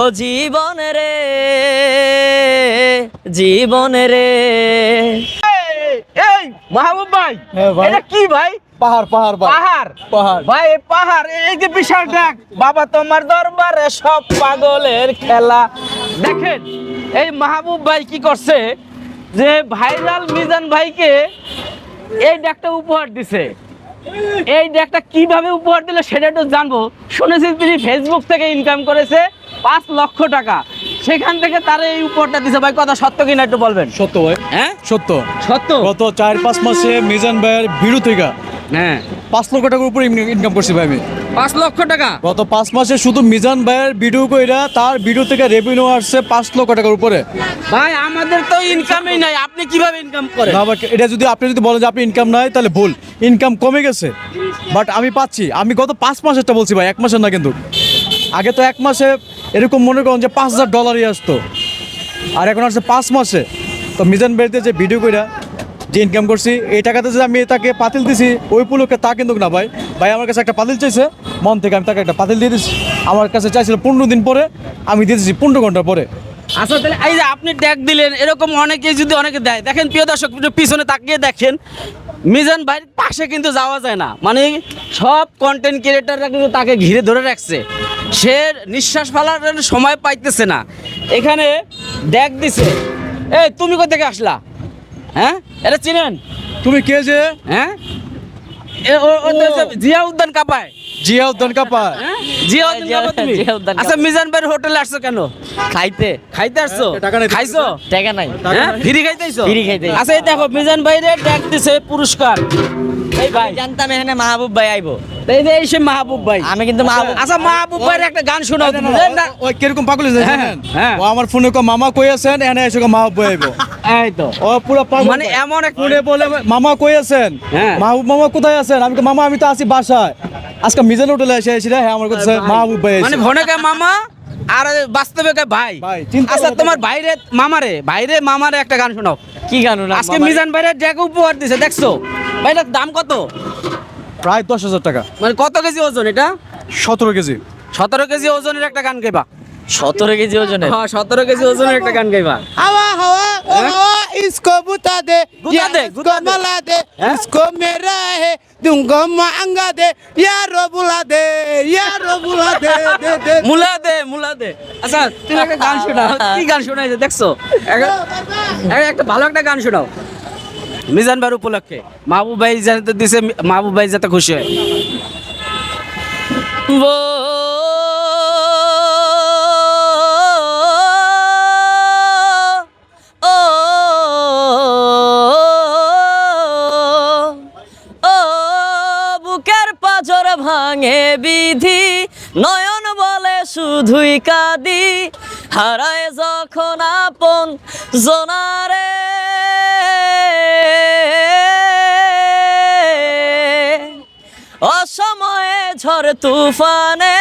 ও জীবন রে জীবন রে। এই, মাহবুব ভাই হ্যাঁ এটা কি ভাই? পাহাড় পাহাড় ভাই। পাহাড়? পাহাড়। ভাই এই পাহাড় এই যে বিশাল ডাক বাবা তোমার দরবারে সব পাগলের খেলা। দেখেন এই মাহবুব ভাই কি করছে যে ভাইরাল মিজান ভাইকে এই ডাকটা উপহার দিছে। এই ডাকটা কীভাবে উপহার দিলে সেটা একটু জানব। শুনেছি তিনি ফেসবুক থেকে ইনকাম করেছে। পাঁচ লক্ষ টাকা। সেখান থেকে তারা এই উপহারটা দিছে। ভাই কথা সত্য কিনা একটু বলবেন? সত্য ভাই। হ্যাঁ? সত্য। সত্য? গত চার পাঁচ মাসে মিজান ভাইয়ের ভিডিও থেকে হ্যাঁ। পাঁচ লক্ষ টাকার উপরে ইনকাম করছি ভাই আমি। পাঁচ লক্ষ টাকা? গত পাঁচ মাসে শুধু মিজান ভাইয়ের ভিডিও কইরা তার ভিডিও থেকে রেভিনিউ আসছে পাঁচ লক্ষ টাকার উপরে। ভাই আমাদের তো ইনকামই নাই। আপনি কীভাবে ইনকাম করেন? না, এটা যদি আপনি যদি বলেন যে আপনি ইনকাম নাই তাহলে ভুল। ইনকাম কমে গেছে। বাট আমি পাচ্ছি। আমি গত পাঁচ মাসেরটা বলছি ভাই এক মাসের না কিন্তু। আগে তো এক মাসে এরকম মনে করেন যে পাঁচ হাজার ডলারই আসতো। আর এখন আসছে পাঁচ মাসে। তো মিজান বেড়তে যে ভিডিও কইরা যে ইনকাম করছি, এই টাকাতে যে আমি তাকে পাতিল দিছি, ওই উপলক্ষে তা কিন্তু না ভাই। ভাই আমার কাছে একটা পাতিল চাইছে, মন থেকে আমি তাকে একটা পাতিল দিয়ে দিচ্ছি আমার কাছে চাইছিল পনেরো দিন পরে, আমি দিয়ে দিচ্ছি পনেরো ঘণ্টা পরে। আচ্ছা তাহলে এই যে আপনি ট্যাগ দিলেন, এরকম অনেকে যদি অনেকে দেয়, দেখেন প্রিয় দর্শক পিছনে তাকিয়ে দেখেন, মিজান ভাইয়ের পাশে কিন্তু যাওয়া যায় না। মানে সব কন্টেন্ট ক্রিয়েটাররা কিন্তু তাকে ঘিরে ধরে রাখছে। সে নিঃশ্বাস ফেলার সময় পাইতেছে না। এখানে দেখ দিছে। এই তুমি কোথা থেকে আসলা? হ্যাঁ? এটা চিনেন? তুমি কে যে? হ্যাঁ? জিয়া উদ্যান কাপায়। জিয়া উদ্দান কাপা হ্যাঁ? তুমি? আচ্ছা মিজান ভাইয়ের হোটেলে আসছো কেন? খাইতে। খাইতে আসছো? হ্যাঁ, খাইছো? টাকা নাই। হ্যাঁ? ফ্রি খাইতেছো? ফ্রি খাইতে। আচ্ছা এই দেখো মিজান ভাইরে ডাক দিছে পুরস্কার। এই ভাই। জানতাম এখানে মাহবুব ভাই আইবো। এই যে এই মাহবুব ভাই। আমি কিন্তু মাহবুব আচ্ছা মাহবুব ভাইয়ের একটা গান শোনাও তুমি। ওই কীরকম পাগল হ্যাঁ। ও আমার ফোনে কো মামা কই আছেন? এসে আইবো। এই তো। ও পুরো পাগল মানে এমন এক ফোনে বলে মামা কই আছেন? হ্যাঁ। মাহবুব মামা কোথায় আছেন? আমি মামা আমি তো আছি বাসায়। আজকে মিজান হোটেলে এসে এসে হ্যাঁ আমার কথা মাহবুব ভাই মানে ভনেকে মামা আর বাস্তবে ভাই? আচ্ছা তোমার ভাইরে মামারে ভাইরে মামারে একটা গান শোনাও। কি গান আজকে মিজান ভাইরে জ্যাক উপহার দিছে দেখছ? ভাইটার দাম কত? প্রায় দশ হাজার টাকা। মানে কত কেজি ওজন এটা? সতেরো কেজি। সতেরো কেজি ওজনের একটা গান গাইবা। সতেরো কেজি ওজনের? হ্যাঁ সতেরো কেজি ওজনের একটা গান গাইবা। হাওয়া হাওয়া হ্যাঁ? হাওয়া ইসকো বুতা দে গুতা দে গুতা মালা দে হ্যাঁ? ইসকো মেরা হে দুঙ্গম আচ্ছা, গান শোনাও। কি গান শোনাইছে দেখছ? একটা ভালো একটা গান শোনাও। মিজান ভাইয়ের উপলক্ষে। মাহবুব ভাই যাতে দিছে মাহবুব ভাই যাতে খুশি হয়। পাজর ভাঙে বিধি, নয়ন বলে শুধুই কাদি। হারায় যখন আপন জোনারে। অসময়ে ঝড় তুফানে,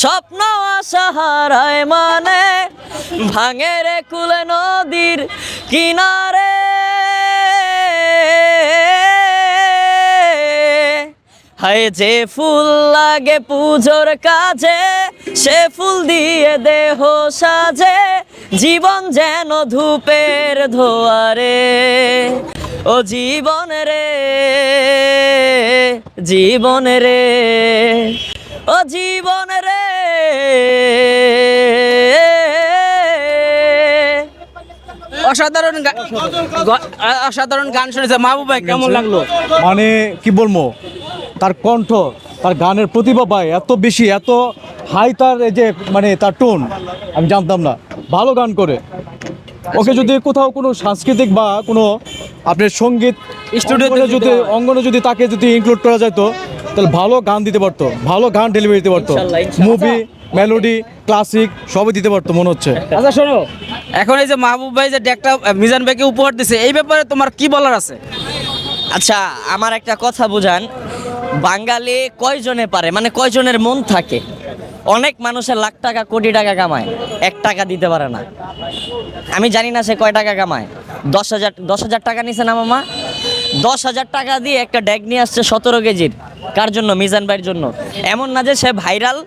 স্বপ্ন আশা হারায় মানে। ভাঙে রে কুলে নদীর কিনারে হায় যে ফুল লাগে পুজোর কাজে সে ফুল দিয়ে দেহ সাজে জীবন যেন ধূপের ধোয়ারে। ও জীবন রে জীবন রে ও জীবন রে। অসাধারণ অসাধারণ গান শুনেছে। মাহবুব ভাই কেমন লাগল? মানে কি বলব? তার কণ্ঠ তার গানের প্রতিভা পায় এত বেশি এত হাই তার এই যে মানে তার টোন আমি জানতাম না। ভালো গান করে। ওকে যদি কোথাও কোনো সাংস্কৃতিক বা কোনো আপনার সংগীত স্টুডিওতে যদি অঙ্গনে যদি তাকে যদি ইনক্লুড করা যেত তাহলে ভালো গান দিতে পারতো ভালো গান ডেলিভারি দিতে পারতো। মুভি মেলোডি ক্লাসিক সবই দিতে পারতো মনে হচ্ছে। আচ্ছা শোনো। এখন এই যে মাহবুব ভাই যে একটা মিজান ভাইকে উপহার দিছে এই ব্যাপারে তোমার কি বলার আছে? আচ্ছা আমার একটা কথা বুঝান। বাঙালি কয়জনে পারে? মানে কয়জনের মন থাকে? অনেক মানুষের লাখ টাকা, কোটি টাকা কামায়, এক টাকা দিতে পারে না। আমি জানি না সে কয় টাকা কামায়। দশ হাজার দশ হাজার টাকা নিছে না মামা? দশ হাজার টাকা দিয়ে একটা ড্যাগ নিয়ে আসছে সতেরো কেজির। কার জন্য? মিজান ভাইয়ের জন্য। এমন না যে সে ভাইরাল,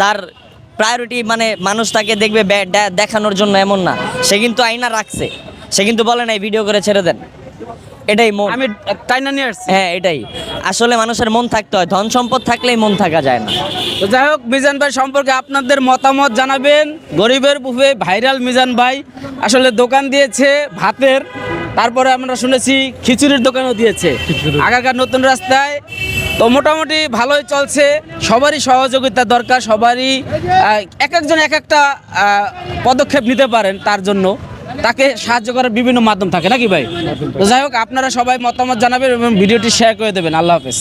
তার প্রায়োরিটি মানে মানুষ তাকে দেখবে দেখানোর জন্য এমন না। সে কিন্তু আয়না রাখছে। সে কিন্তু বলে নাই ভিডিও করে ছেড়ে দেন। এটাই মন। আমি টাইনা নিয়ে আসছি? হ্যাঁ এটাই। আসলে মানুষের মন থাকতে হয় ধন সম্পদ থাকলেই মন থাকা যায় না। তো যাই হোক মিজান ভাই সম্পর্কে আপনাদের মতামত জানাবেন। গরিবের বুফে ভাইরাল মিজান ভাই আসলে দোকান দিয়েছে ভাতের তারপরে আমরা শুনেছি খিচুড়ির দোকানও দিয়েছে। আগারকার নতুন রাস্তায়। তো মোটামুটি ভালোই চলছে সবারই সহযোগিতা দরকার সবারই এক একজন এক একটা পদক্ষেপ নিতে পারেন তার জন্য। তাকে সাহায্য করার বিভিন্ন মাধ্যম থাকে, নাকি ভাই? যাই হোক, আপনারা সবাই মতামত জানাবেন এবং ভিডিওটি শেয়ার করে দেবেন। আল্লাহ হাফেজ।